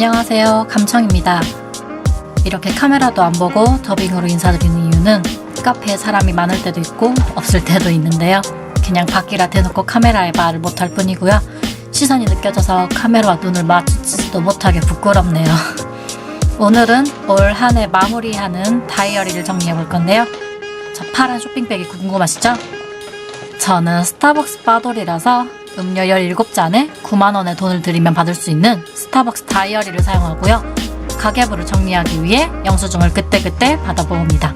안녕하세요. 감청입니다. 이렇게 카메라도 안 보고 더빙으로 인사드리는 이유는 카페에 사람이 많을 때도 있고 없을 때도 있는데요. 그냥 밖이라 대놓고 카메라에 말을 못할 뿐이고요. 시선이 느껴져서 카메라와 눈을 마주치지도 못하게 부끄럽네요. 오늘은 올 한 해 마무리하는 다이어리를 정리해 볼 건데요. 저 파란 쇼핑백이 궁금하시죠? 저는 스타벅스 빠돌이라서 음료 17잔에 9만원의 돈을 들이면 받을 수 있는 스타벅스 다이어리를 사용하고요. 가계부를 정리하기 위해 영수증을 그때그때 받아봅니다.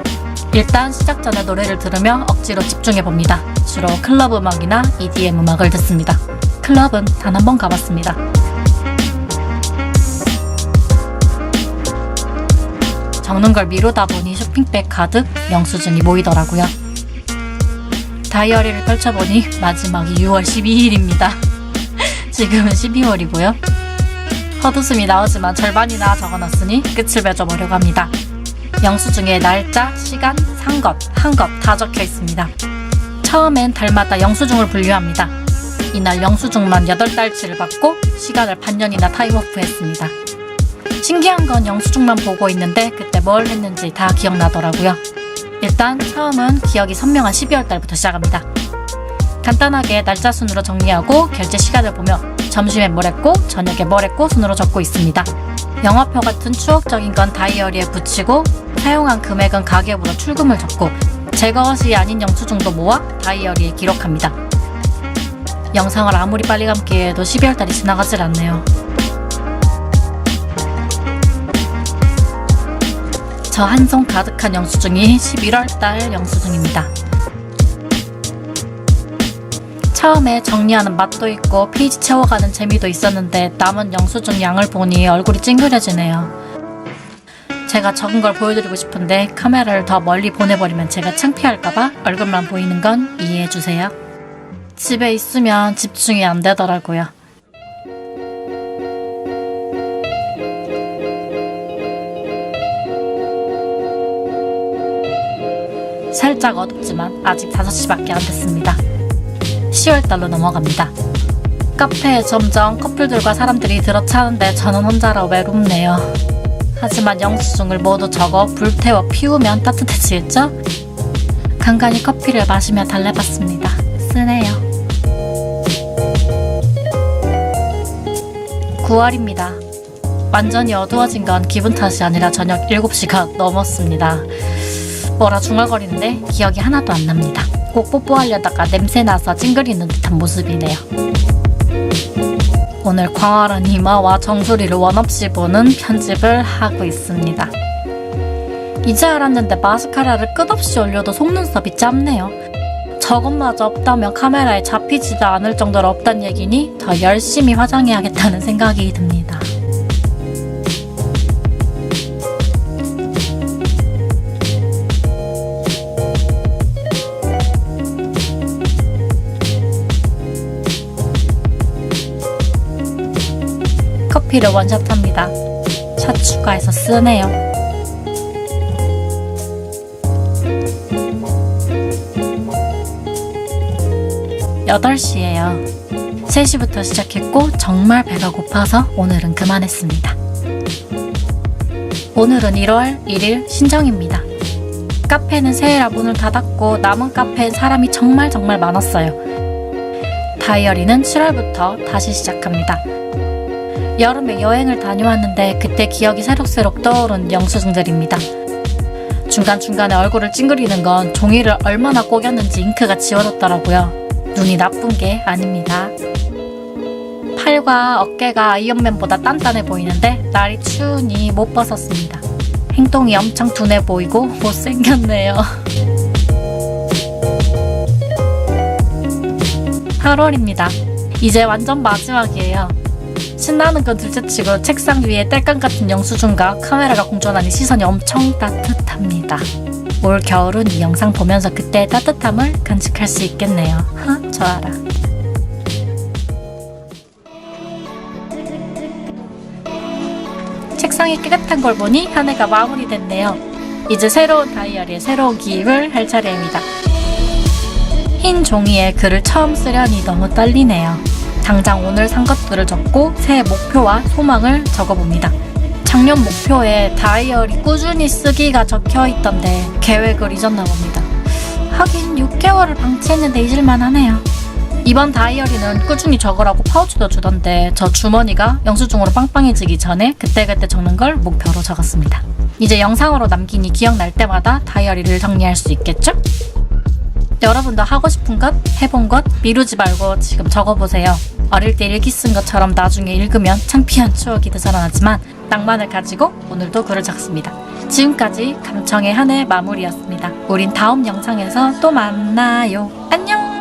일단 시작 전에 노래를 들으며 억지로 집중해봅니다. 주로 클럽 음악이나 EDM 음악을 듣습니다. 클럽은 단 한 번 가봤습니다. 적는 걸 미루다 보니 쇼핑백 가득 영수증이 모이더라고요. 다이어리를 펼쳐보니 마지막이 6월 12일입니다. 지금은 12월이고요. 헛웃음이 나오지만 절반이나 적어놨으니 끝을 맺어보려고 합니다. 영수증에 날짜, 시간, 산 것, 한것다 적혀 있습니다. 처음엔 달마다 영수증을 분류합니다. 이날 영수증만 8달치를 받고 시간을 반년이나 타임오프 했습니다. 신기한 건 영수증만 보고 있는데 그때 뭘 했는지 다 기억나더라고요. 일단 처음은 기억이 선명한 12월 달부터 시작합니다. 간단하게 날짜 순으로 정리하고 결제 시간을 보며 점심에 뭘 했고 저녁에 뭘 했고 순으로 적고 있습니다. 영화표 같은 추억적인 건 다이어리에 붙이고 사용한 금액은 가계부로 출금을 적고 제 것이 아닌 영수증도 모아 다이어리에 기록합니다. 영상을 아무리 빨리 감기 해도 12월 달이 지나가질 않네요. 저한손 가득한 영수증이 11월 달 영수증입니다. 처음에 정리하는 맛도 있고 페이지 채워가는 재미도 있었는데 남은 영수증 양을 보니 얼굴이 찡그려지네요. 제가 적은 걸 보여드리고 싶은데 카메라를 더 멀리 보내버리면 제가 창피할까봐 얼굴만 보이는 건 이해해주세요. 집에 있으면 집중이 안 되더라고요. 살짝 어둡지만 아직 5시밖에 안 됐습니다. 10월달로 넘어갑니다. 카페에 점점 커플들과 사람들이 들어차는데 저는 혼자라 외롭네요. 하지만 영수증을 모두 적어 불태워 피우면 따뜻해지겠죠? 간간히 커피를 마시며 달래봤습니다. 쓰네요. 9월입니다. 완전히 어두워진 건 기분 탓이 아니라 저녁 7시가 넘었습니다. 뭐라 중얼거리는데 기억이 하나도 안 납니다. 꼭 뽀뽀하려다가 냄새나서 찡그리는 듯한 모습이네요. 오늘 광활한 이마와 정수리를 원없이 보는 편집을 하고 있습니다. 이제 알았는데 마스카라를 끝없이 올려도 속눈썹이 짧네요. 저것마저 없다면 카메라에 잡히지도 않을 정도로 없단 얘기니 더 열심히 화장해야겠다는 생각이 듭니다. 커피를 원샷합니다. 샷 추가해서 쓰네요. 여덟 시예요 3시부터 시작했고 정말 배가 고파서 오늘은 그만했습니다. 오늘은 1월 1일 신정입니다. 카페는 새해라 문을 닫았고 남은 카페엔 사람이 정말 정말 많았어요. 다이어리는 7월부터 다시 시작합니다. 여름에 여행을 다녀왔는데 그때 기억이 새록새록 떠오른 영수증들입니다. 중간중간에 얼굴을 찡그리는 건 종이를 얼마나 꼬겼는지 잉크가 지워졌더라고요. 눈이 나쁜 게 아닙니다. 팔과 어깨가 아이언맨보다 단단해 보이는데 날이 추우니 못 벗었습니다. 행동이 엄청 둔해 보이고 못생겼네요. 8월입니다. 이제 완전 마지막이에요. 신나는 건 둘째치고 책상 위에 땔감 같은 영수증과 카메라가 공존하니 시선이 엄청 따뜻합니다. 올 겨울은 이 영상 보면서 그때의 따뜻함을 간직할 수 있겠네요. 하, 좋아라. 책상이 깨끗한 걸 보니 한 해가 마무리됐네요. 이제 새로운 다이어리에 새로운 기입을 할 차례입니다. 흰 종이에 글을 처음 쓰려니 너무 떨리네요. 당장 오늘 산 것들을 적고 새해 목표와 소망을 적어봅니다. 작년 목표에 다이어리 꾸준히 쓰기가 적혀 있던데 계획을 잊었나 봅니다. 하긴 6개월을 방치했는데 잊을만 하네요. 이번 다이어리는 꾸준히 적으라고 파우치도 주던데 저 주머니가 영수증으로 빵빵해지기 전에 그때그때 적는 걸 목표로 적었습니다. 이제 영상으로 남기니 기억날 때마다 다이어리를 정리할 수 있겠죠? 여러분도 하고 싶은 것, 해본 것 미루지 말고 지금 적어보세요. 어릴 때 일기 쓴 것처럼 나중에 읽으면 창피한 추억이 되살아나지만 낭만을 가지고 오늘도 글을 적습니다. 지금까지 감청의 한 해 마무리였습니다. 우린 다음 영상에서 또 만나요. 안녕!